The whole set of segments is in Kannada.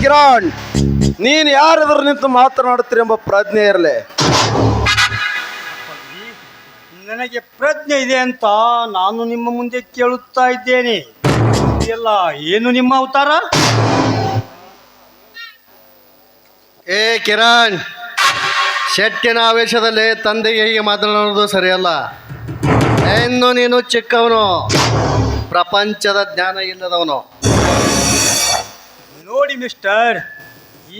ಕಿರಣ್ ನೀನು ಯಾರಾದ್ರೂ ನಿಂತು ಮಾತನಾಡುತ್ತೀರಿ ಎಂಬ ಪ್ರಜ್ಞೆ ಇರಲಿ. ನನಗೆ ಪ್ರಜ್ಞೆ ಇದೆ ಅಂತ ನಾನು ನಿಮ್ಮ ಮುಂದೆ ಕೇಳುತ್ತಾ ಇದ್ದೇನೆ. ಎಲ್ಲ ಏನು ನಿಮ್ಮ ಅವತಾರ? ಏ ಕಿರಣ್ ಶೆಟ್ಟಿನ ಆವೇಶದಲ್ಲಿ ತಂದೆಗೆ ಹೀಗೆ ಮಾತನಾಡೋದು ಸರಿಯಲ್ಲ. ಇನ್ನು ನೀನು ಚಿಕ್ಕವನು. ಪ್ರಪಂಚದ ಜ್ಞಾನ ಇಲ್ಲದವನು. ನೋಡಿ ಮಿಸ್ಟರ್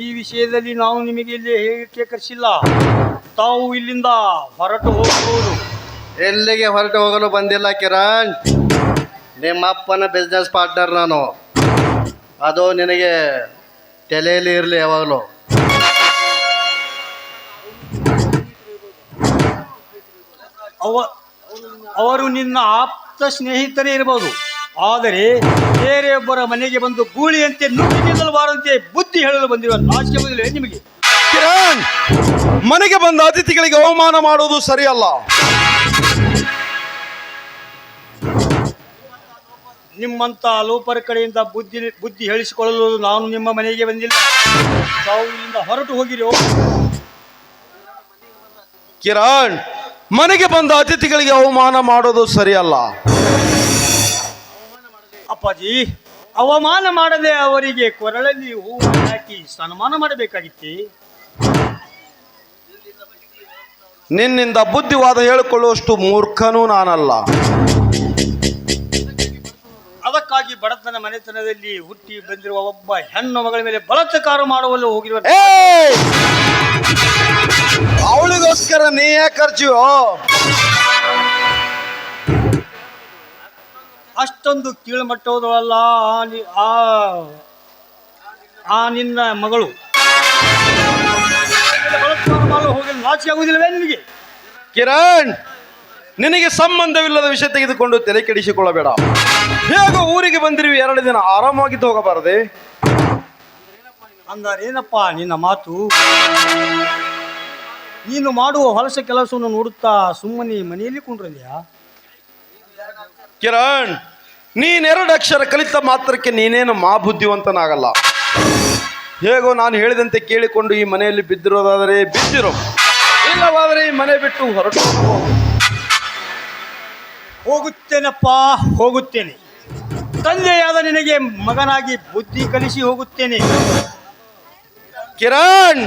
ಈ ವಿಷಯದಲ್ಲಿ ನಾವು ನಿಮಗೆ ಇಲ್ಲಿ ಹೇಳಿಕೆ ಕರೆಸಿಲ್ಲ ತಾವು ಇಲ್ಲಿಂದ ಹೊರಟು ಹೋಗಬಹುದು. ಎಲ್ಲಿಗೆ ಹೊರಟು ಹೋಗಲು ಬಂದಿಲ್ಲ ಕಿರಣ್? ನಿಮ್ಮಪ್ಪನ ಬಿಸ್ನೆಸ್ ಪಾರ್ಟ್ನರ್ ನಾನು. ಅದು ನಿನಗೆ ತಲೆಯಲ್ಲಿ ಇರಲಿ ಯಾವಾಗಲೂ. ಅವ ಅವರು ನಿನ್ನ ಆಪ್ತ ಸ್ನೇಹಿತರೇ ಇರಬಹುದು ಆದರೆ ಬೇರೆಯೊಬ್ಬರ ಮನೆಗೆ ಬಂದು ಗೂಳಿಯಂತೆ ನುಡಿ ನಿಲ್ಲಬಾರಂತೆ ಬುದ್ಧಿ ಹೇಳಲು ಬಂದಿರುವ ನಾಚಿಕೆ ಬಂದಿಲ್ಲ ನಿಮಗೆ? ಕಿರಣ್ ಮನೆಗೆ ಬಂದ ಅತಿಥಿಗಳಿಗೆ ಅವಮಾನ ಮಾಡುವುದು ಸರಿಯಲ್ಲ. ನಿಮ್ಮಂತ ಲೋಪರ ಕಡೆಯಿಂದ ಬುದ್ಧಿ ಬುದ್ಧಿ ಹೇಳಿಸಿಕೊಳ್ಳಲು ನಾನು ನಿಮ್ಮ ಮನೆಗೆ ಬಂದಿಲ್ಲ. ತಾವು ಇಲ್ಲಿಂದ ಹೊರಟು ಹೋಗಿರೋ ಕಿರಣ್ ಮನೆಗೆ ಬಂದ ಅತಿಥಿಗಳಿಗೆ ಅವಮಾನ ಮಾಡೋದು ಸರಿಯಲ್ಲ. ಅಪ್ಪಾಜಿ ಅವಮಾನ ಮಾಡದೆ ಅವರಿಗೆ ಕೊರಳಲ್ಲಿ ಹೂವು ಹಾಕಿ ಸನ್ಮಾನ ಮಾಡಬೇಕಾಗಿತ್ತೆ. ನಿನ್ನಿಂದ ಬುದ್ಧಿವಾದ ಹೇಳಿಕೊಳ್ಳುವಷ್ಟು ಮೂರ್ಖನೂ ನಾನಲ್ಲ. ಅದಕ್ಕಾಗಿ ಬಡತನ ಮನೆತನದಲ್ಲಿ ಹುಟ್ಟಿ ಬಂದಿರುವ ಒಬ್ಬ ಹೆಣ್ಣು ಮಗಳ ಮೇಲೆ ಬಲಾತ್ಕಾರ ಮಾಡುವಲ್ಲಿ ಹೋಗಿರುವ ಅವಳಿಗೋಸ್ಕರ ನೀ ಯಾಕೆ ಖರ್ಚಿಯೋ ಅಷ್ಟೊಂದು ಕೀಳುಮಟ್ಟದವಲ್ಲ ಆ ನಿ- ಆ ನಿನ್ನ ಮಗಳು. ಹೋಗಿ ನಾಚಿ ಆಗುವುದಿಲ್ಲವೇ ನಿನಗೆ? ಕಿರಣ್ ನಿನಗೆ ಸಂಬಂಧವಿಲ್ಲದ ವಿಷಯ ತೆಗೆದುಕೊಂಡು ತಲೆ ಕೆಡಿಸಿಕೊಳ್ಳಬೇಡ. ಹೇಗೋ ಊರಿಗೆ ಬಂದಿರುವಿ ಎರಡು ದಿನ ಆರಾಮಾಗಿದ್ದು ಹೋಗಬಾರದೆ. ಅಂದರೇನಪ್ಪ ನಿನ್ನ ಮಾತು? ನೀನು ಮಾಡುವ ಹೊಲಸ ಕೆಲಸವನ್ನು ನೋಡುತ್ತಾ ಸುಮ್ಮನೆ ಮನೆಯಲ್ಲಿ ಕುಂಡ್ರದ್ಯಾ ಕಿರಣ್ ನೀನೆರಡು ಅಕ್ಷರ ಕಲಿತ ಮಾತ್ರಕ್ಕೆ ನೀನೇನು ಮಾ ಬುದ್ಧಿವಂತನಾಗಲ್ಲ. ಹೇಗೋ ನಾನು ಹೇಳಿದಂತೆ ಕೇಳಿಕೊಂಡು ಈ ಮನೆಯಲ್ಲಿ ಬಿದ್ದಿರೋದಾದರೆ ಬಿದ್ದಿರೋ. ಇಲ್ಲವಾದರೆ ಈ ಮನೆ ಬಿಟ್ಟು ಹೊರಟು. ಹೋಗು. ಹೋಗುತ್ತೇನಪ್ಪ ಹೋಗುತ್ತೇನೆ. ತಂದೆಯಾದ ನಿನಗೆ ಮಗನಾಗಿ ಬುದ್ಧಿ ಕಲಿಸಿ ಹೋಗುತ್ತೇನೆ. ಕಿರಣ್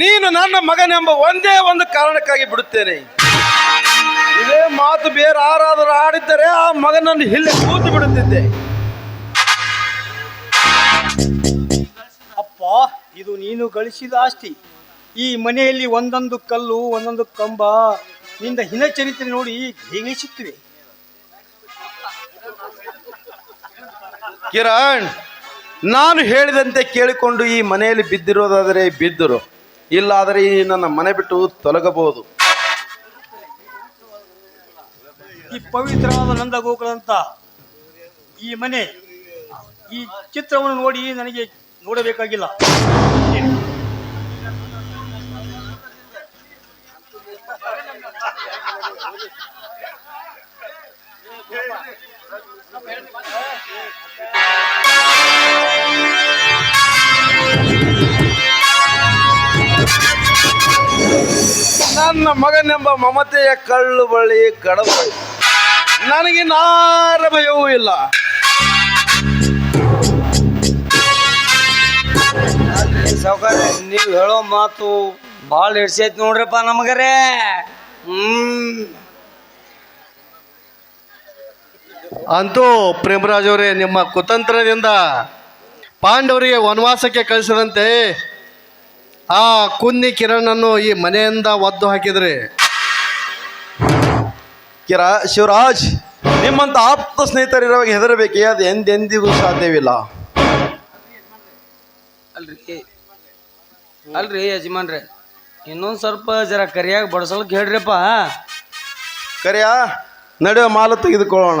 ನೀನು ನನ್ನ ಮಗನೆಂಬ ಒಂದೇ ಒಂದು ಕಾರಣಕ್ಕಾಗಿ ಬಿಡುತ್ತೇನೆ. ಇದೇ ಮಾತು ಬೇರೆ ಯಾರಾದರೂ ಆಡಿದ್ದರೆ ಆ ಮಗನನ್ನು ಇಲ್ಲಿ ಕೂತು ಬಿಡುತ್ತಿದ್ದೆ. ಅಪ್ಪ ಇದು ನೀನು ಗಳಿಸಿದ ಆಸ್ತಿ. ಈ ಮನೆಯಲ್ಲಿ ಒಂದೊಂದು ಕಲ್ಲು ಒಂದೊಂದು ಕಂಬ ನಿಂದ ಹಿನಚರಿತ್ರೆ ನೋಡಿ ಹೇಗಿಸುತ್ತಿವೆ ಕಿರಣ್ ನಾನು ಹೇಳಿದಂತೆ ಕೇಳಿಕೊಂಡು ಈ ಮನೆಯಲ್ಲಿ ಬಿದ್ದಿರೋದಾದರೆ ಬಿದ್ದರು. ಇಲ್ಲಾದರೆ ಈ ನನ್ನ ಮನೆ ಬಿಟ್ಟು ತೊಲಗಬಹುದು. ಈ ಪವಿತ್ರವಾದ ನಂದ ಗೋಕುಲಂತ ಈ ಮನೆ, ಈ ಚಿತ್ರವನ್ನು ನೋಡಿ ನನಗೆ ನೋಡಬೇಕಾಗಿಲ್ಲ. ನನ್ನ ಮಗನೆಂಬ ಮಮತೆಯ ಕಳ್ಳು ಬಳಿ ಕಡಬ. ನನಗೆ ನಾರ ಭಯವೂ ಇಲ್ಲ. ಸಾವುಕಾರ, ನೀವು ಹೇಳೋ ಮಾತು ಭಾಳ ಹಿಡ್ಸೈತಿ ನೋಡ್ರಪ್ಪ ನಮಗರೇ. ಹ್ಮ್. ಅಂತೂ ಪ್ರೇಮರಾಜ್ ಅವರೇ, ನಿಮ್ಮ ಕುತಂತ್ರದಿಂದ ಪಾಂಡವರಿಗೆ ವನವಾಸಕ್ಕೆ ಕಳಿಸಿದಂತೆ ಆ ಕುನ್ನಿ ಕಿರಣನ್ನು ಈ ಮನೆಯಿಂದ ಒದ್ದು ಹಾಕಿದ್ರಿ. ಕಿರ ಶಿವರಾಜ್ ನಿಮ್ಮಂತ ಆಪ್ತ ಸ್ನೇಹಿತರಿರುವಾಗ ಹೆದರಬೇಕೇ? ಅದು ಎಂದೆಂದಿಗೂ ಸಾಧ್ಯವಿಲ್ಲ. ಅಲ್ರಿ ಅಲ್ರಿ ಯಜಮಾನ್ರೆ ಇನ್ನೊಂದು ಸ್ವಲ್ಪ ಜರ ಕರಿಯಾಗಿ ಬಡ್ಸಲ್ಕ್ ಹೇಳ್ರಿಪ್ಪ. ಕರಿಯ ನಡೆಯುವ ಮಾಲು ತೆಗೆದುಕೊಳ್ಳೋಣ.